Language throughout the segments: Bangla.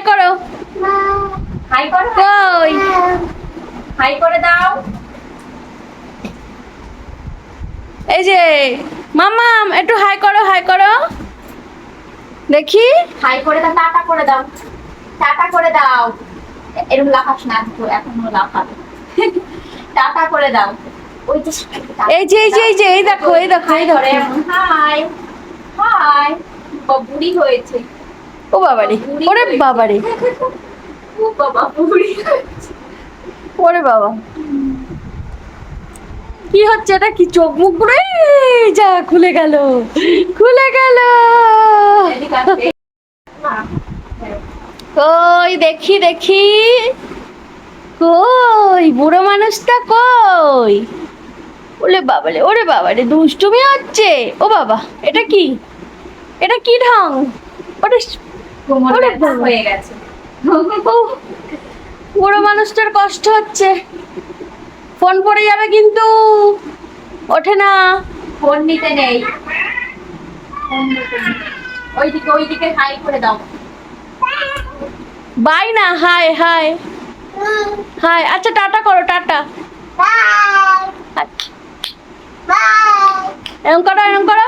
হাই করো। হাই করো কই? হাই করে দাও। এই যে মামাম একটু হাই করো হাই করো। দেখি। হাই করে দাও টাটা করে দাও। টাটা করে দাও। এরকম লাফাস না একটু এখনও লাফাবে। টাটা করে দাও। ওই যে এই যে এই যে এই যে এই দেখো এই দেখো এই দেখো হাই হাই বুড়ি হয়েছে। ও বাবারে, ওরে। বাবারে। ওরে বাবা। কি হচ্ছে এটা? কি চোখ মুখ পুরো? যা, খুলে গেল। খুলে গেল। কই, দেখি দেখি। কই, বুড়ো মানুষটা কই? ওরে বাবারে ওরে বাবারে, দুষ্টুমি হচ্ছে। ও বাবা, এটা কি? এটা কি ঢং? ওটা কোমর ব্যথা হয়ে গেছে। বুড়ো মানুষটার কষ্ট হচ্ছে। ফোন পড়ে যাবে কিন্তু। ওঠে না। ফোন নিতে নেই। ফোন নিতে নেই। ওইদিকে ওইদিকে হাই করে দাও। বাই না হাই হাই। হাই আচ্ছা টাটা করো টাটা। এরম করো এরম করো।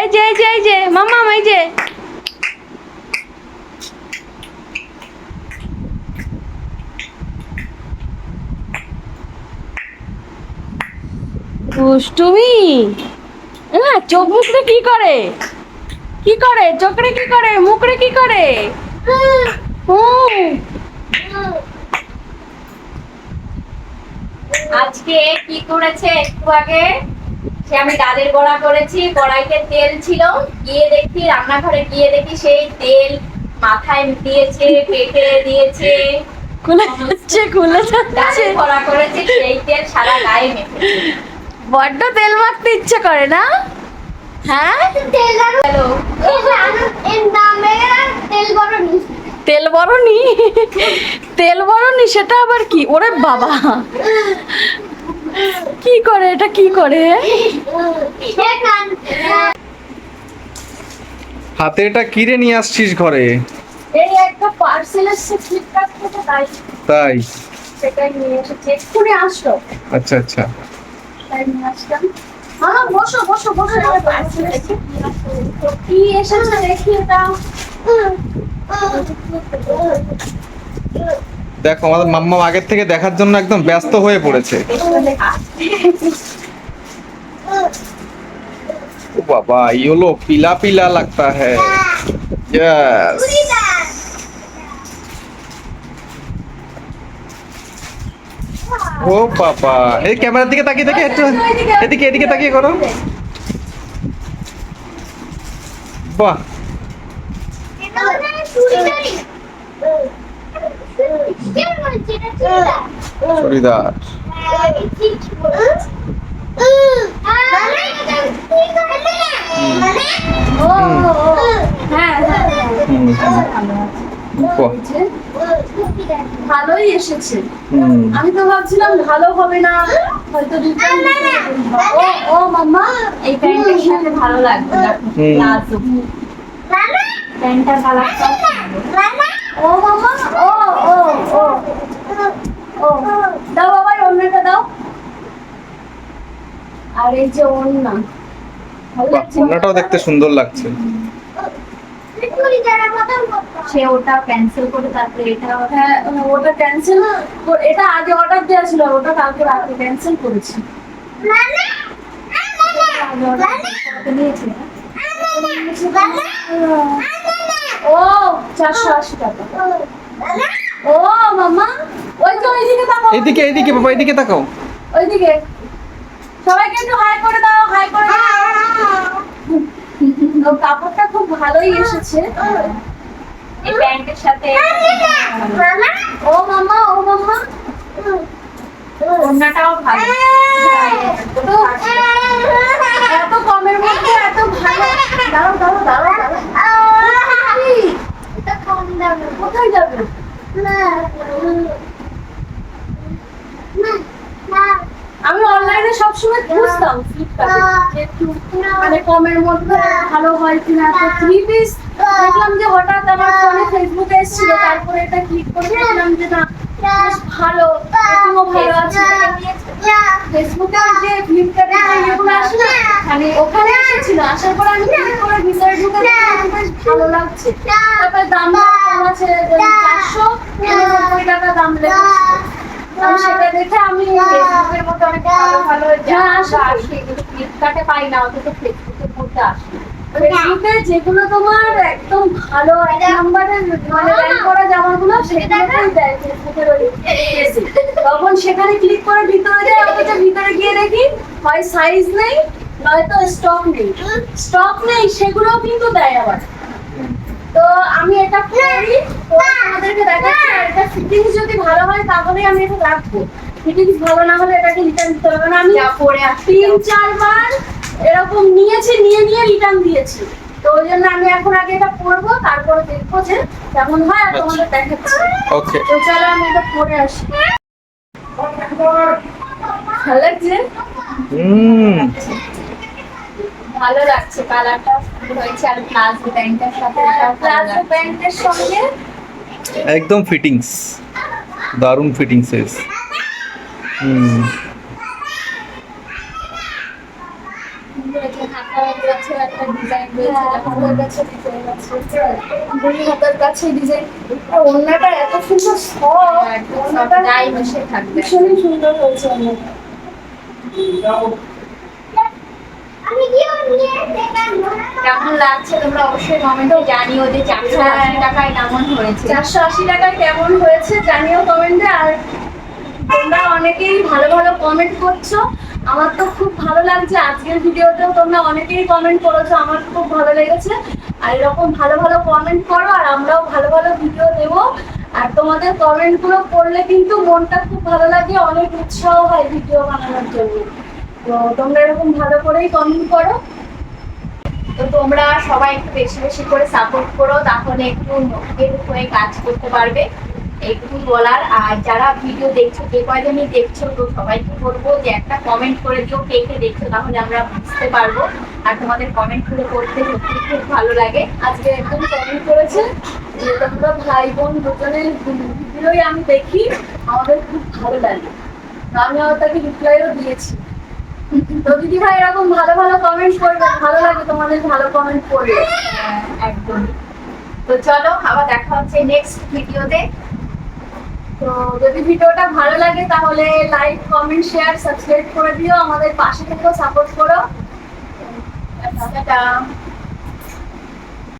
এই যে এই যে এই যে মামা এই যে। দুষ্টুমি? হ্যাঁ চোখ মুখরে কি করে? কি করে? চোখরে কি করে? মুখরে কি করে? আজকে কি করেছে একটু আগে? সে আমি ডালের বড়া করেছি কড়াইতে তেল ছিল। গিয়ে দেখি রান্নাঘরে গিয়ে দেখি সেই তেল মাথায় দিয়েছে পেটে দিয়েছে। খুলে যাচ্ছে খুলে যাচ্ছে। বড়া করেছি সেই তেল সারা গায়ে মেখেছে। বড্ড তেল মাখতে ইচ্ছে করে না? হ্যাঁ? হ্যালো। তেল বরণি? তেল বরণি সেটা আবার কি? ওরে বাবা। কি করে এটা? কি করে? হাতে এটা কিনে নিয়ে আসছিস ঘরে? এই একটা পার্সেল এসেছে ফ্লিপকার্ট থেকে তাই। তাই? সেটাই নিয়ে এসেছে। এক্ষুনি আসলো। আচ্ছা আচ্ছা। দেখো, আমাদের মাম্মা আগের থেকে দেখার জন্য একদম ব্যস্ত হয়ে পড়েছে। বাবা ইয়োলো পিলা পিলা লাগতা হ্যাঁ। ও বাবা এই ক্যামেরার দিকে তাকিয়ে দেখে একটু এদিকে এদিকে তাকিয়ে করো। বাহ। চুড়িদার। হ্যাঁ হ্যাঁ। ভালোই এসেছে। আমি তো ভাবছিলাম ভালো হবে না হয়তো দুটো ও ও মাম্মা এই প্যান্টের সাথে ভালো লাগবে প্যান্টটার কালারটা ও মাম্মা ও ও ও। ও দাও বাবা অন্যটা দাও। আর এই যে ভালো লাগছে? ওনাটাও দেখতে সুন্দর লাগছে। সে ওটা ক্যান্সেল করে তারপরে এটা হ্যাঁ ওটা ক্যান্সেল এটা আগে অর্ডার দেওয়া ছিল ওটা কালকে রাতে ক্যান্সেল করেছি। নিয়েছে ও চারশো আশি টাকা। ও মামা ওই তো ওইদিকে তাকাও এইদিকে এইদিকে বাবা এইদিকে তাকাও। ওইদিকে। সবাইকে একটু হাই করে দাও হাই করে দাও। ও, কাপড়টা খুব ভালোই এসেছে। এই প্যান্টের সাথে। ও মামা ও মামা। ওন্নাটাও ভালো। তো এত কমের মধ্যে এত ভালো। দাঁড়াও দাঁড়াও দাঁড়াও দাঁড়াও। কোথায় যাবে? আমি অনলাইনে সবসময় খুঁজতাম মানে কমের মধ্যে ভালো হয় কিনা, তো থ্রি পিস দেখলাম যে হঠাৎ আমার ফোনে ফেসবুকে এসেছিল, তারপরে এটা ক্লিক করে দেখলাম যে না ফেসবুকে যে ফ্লিপকার্টে ইয়েগুলো আসে মানে ওখানে আসার পর আমি ভালো লাগছে। তারপরে দাম আছে চারশো উননব্বই টাকা দাম লেগেছে আমি সেটা দেখে আমি ফেসবুকের মধ্যে অনেক ভালো ভালো হ্যাঁ, আসে তো। ফ্লিপকার্টে পাই না অথচ ফেসবুকের মধ্যে আসে। ফেসবুকে যেগুলো তোমার একদম ভালো এক মানে র্যাঙ্ক করা জামাগুলো সেগুলোতেই দেয় ফেসবুকের ওই তখন সেখানে ক্লিক করে ভিতরে যাই অথচ ভিতরে গিয়ে দেখি হয় সাইজ নেই নয়তো স্টক নেই। স্টক নেই সেগুলোও কিন্তু দেয় আবার। তো আমি এটা করি পরে আমাদেরকে দেখাচ্ছি। ফিটিংস যদি ভালো হয় তাহলে আমি এটা রাখব। ফিটিংস ভালো না হলে এটাকে রিটার্ন দিতে হবে না। আমি পরে আসি তিন চারবার এরকম নিয়েছি নিয়ে নিয়ে রিটার্ন দিয়েছি। তো ওই জন্য আমি এখন আগে এটা পরবো তারপরে দেখব যে কেমন হয় আর তোমাদের দেখাচ্ছি। ওকে। তো চলো আমি এটা পরে আসি। ভালো লাগছে? হুম। ভালো লাগছে কালারটা হয়েছে আর প্লাজো প্যান্টের সাথে প্লাজো প্যান্টের সঙ্গে একদম ফিটিংস দারুণ হুম। হাতের কাছে ডিজাইন অন্যটা এত সুন্দর ভীষণই সুন্দর হয়েছে কেমন লাগছে? তোমরা অবশ্যই কমেন্টে জানিও যে চারশো আশি টাকায় কেমন হয়েছে। চারশো আশি টাকায় কেমন হয়েছে জানিও কমেন্টে আর তোমরা অনেকেই ভালো ভালো কমেন্ট করছ। আমার তো খুব ভালো লাগছে। আজকের ভিডিওতেও তোমরা অনেকেই কমেন্ট করেছ। আমার খুব ভালো লেগেছে। আর এরকম ভালো ভালো কমেন্ট করো আর আমরাও ভালো ভালো ভিডিও দেবো। আর তোমাদের কমেন্টগুলো পড়লে কিন্তু মনটা খুব ভালো লাগে অনেক উৎসাহ হয় ভিডিও বানানোর জন্য। তো তোমরা এরকম ভালো করেই কমেন্ট করো। তো তোমরা সবাই একটু বেশি বেশি করে সাপোর্ট করো, তাহলে একটু মোটিভেট হয়ে কাজ করতে পারবে। এইটুকু বলার, আর যারা ভিডিও দেখছ, যে কয়জনই দেখছ, তো সবাইকে বলব যে একটা কমেন্ট করে দিও, কে কে দেখছ, তাহলে আমরা বুঝতে পারব। আর তোমাদের কমেন্টগুলো করতে সত্যি খুব ভালো লাগে। আজকে একদম কমেন্ট করেছে যে তোমরা ভাই বোন দুজনের ভিডিওই আমি দেখি, আমাদের খুব ভালো লাগে। আমি আবার তাকে রিপ্লাইও দিয়েছি। তো দিদি ভাই এরকম ভালো ভালো কমেন্ট করবে। ভালো লাগে তোমাদের ভালো কমেন্ট করবে হ্যাঁ, একদম। তো চলো আবার দেখা হচ্ছে নেক্সট ভিডিওতে। তো যদি ভিডিওটা ভালো লাগে তাহলে লাইক কমেন্ট শেয়ার সাবস্ক্রাইব করে দিও। আমাদের পাশে থেকেও সাপোর্ট করো। টাটা।